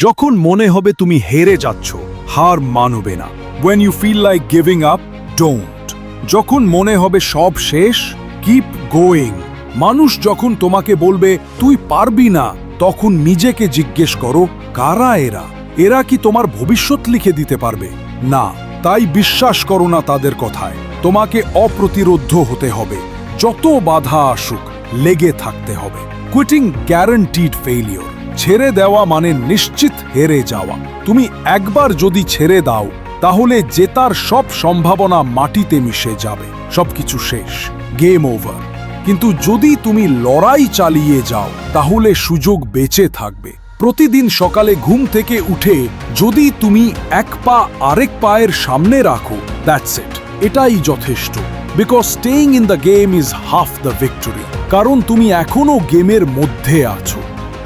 যখন মনে হবে তুমি হেরে যাচ্ছ, হার মানবে না। When you feel like giving up don't যখন মনে হবে সব শেষ কিপ গোয়িং মানুষ যখন তোমাকে বলবে, তুই পারবি না, তখন নিজেকে জিজ্ঞেস করো, কারা এরা? এরা কি তোমার ভবিষ্যৎ লিখে দিতে পারবে? না, তাই বিশ্বাস করো না তাদের কথায়। তোমাকে অপ্রতিরোধ্য হতে হবে। যত বাধা আসুক, লেগে থাকতে হবে। কুইটিং গ্যারান্টিড ফেইলিওর ছেড়ে দেওয়া মানে নিশ্চিত হেরে যাওয়া। তুমি একবার যদি ছেড়ে দাও, তাহলে জেতার সব সম্ভাবনা মাটিতে মিশে যাবে। সবকিছু শেষ গেম ওভার কিন্তু যদি তুমি লড়াই চালিয়ে যাও, তাহলে সুযোগ বেঁচে থাকবে। প্রতিদিন সকালে ঘুম থেকে উঠে যদি তুমি এক পা আরেক পায়ের সামনে রাখো দ্যাটস ইট এটাই যথেষ্ট। Because staying in the game is half the victory কারণ তুমি এখনও গেমের মধ্যে আছো।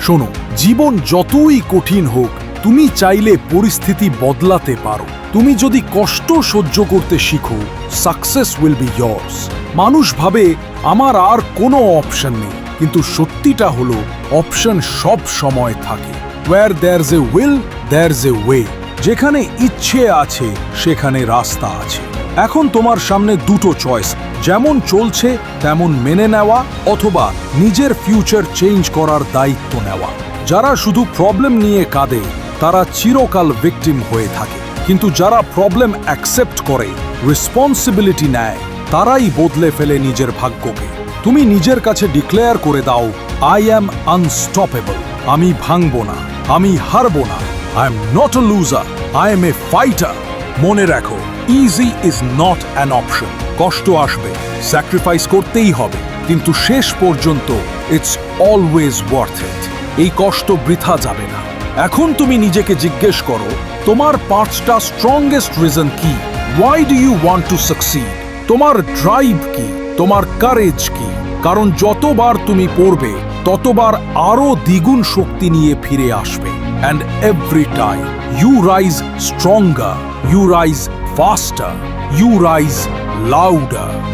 শোনো, জীবন যতই কঠিন হোক, তুমি চাইলে পরিস্থিতি বদলাতে পারো। তুমি যদি কষ্ট সহ্য করতে শিখো সাকসেস উইল বি ইয়ার্স মানুষ ভাবে, আমার আর কোনো অপশন নেই। কিন্তু সত্যিটা হলো অপশন সব সময় থাকে। Where there's a will there's a way যেখানে ইচ্ছে আছে, সেখানে রাস্তা আছে। এখন তোমার সামনে দুটো চয়েস যেমন চলছে, তেমন মেনে নেওয়া অথবা নিজের ফিউচার চেঞ্জ করার দায়িত্ব নেওয়া। যারা শুধু প্রবলেম নিয়ে কাঁদে, তারা চিরকাল ভিকটিম হয়ে থাকে। কিন্তু যারা প্রবলেম অ্যাকসেপ্ট করে রেসপন্সিবিলিটি নেয়, তারাই বদলে ফেলে নিজের ভাগ্যকে। তুমি নিজের কাছে ডিক্লেয়ার করে দাও আই অ্যাম আনস্টপেবল আমি ভাঙব না, আমি হারব না। I am not a loser I am a fighter মনে রাখো easy is not an option কষ্ট আসবে স্যাক্রিফাইস করতেই হবে, কিন্তু শেষ পর্যন্ত ইটস অলওয়েজ ওয়ার্থ ইট এই কষ্ট বৃথা যাবে না। এখন তুমি নিজেকে জিজ্ঞেস করো, তোমার পাঁচটা স্ট্রংগেস্ট রিজন কি? Why do you want to succeed তোমার ড্রাইভ কি? তোমার কারেজ কি? কারণ যতবার তুমি পড়বে ততবার আরও দ্বিগুণ শক্তি নিয়ে ফিরে আসবে। And every time you rise stronger you rise faster you rise louder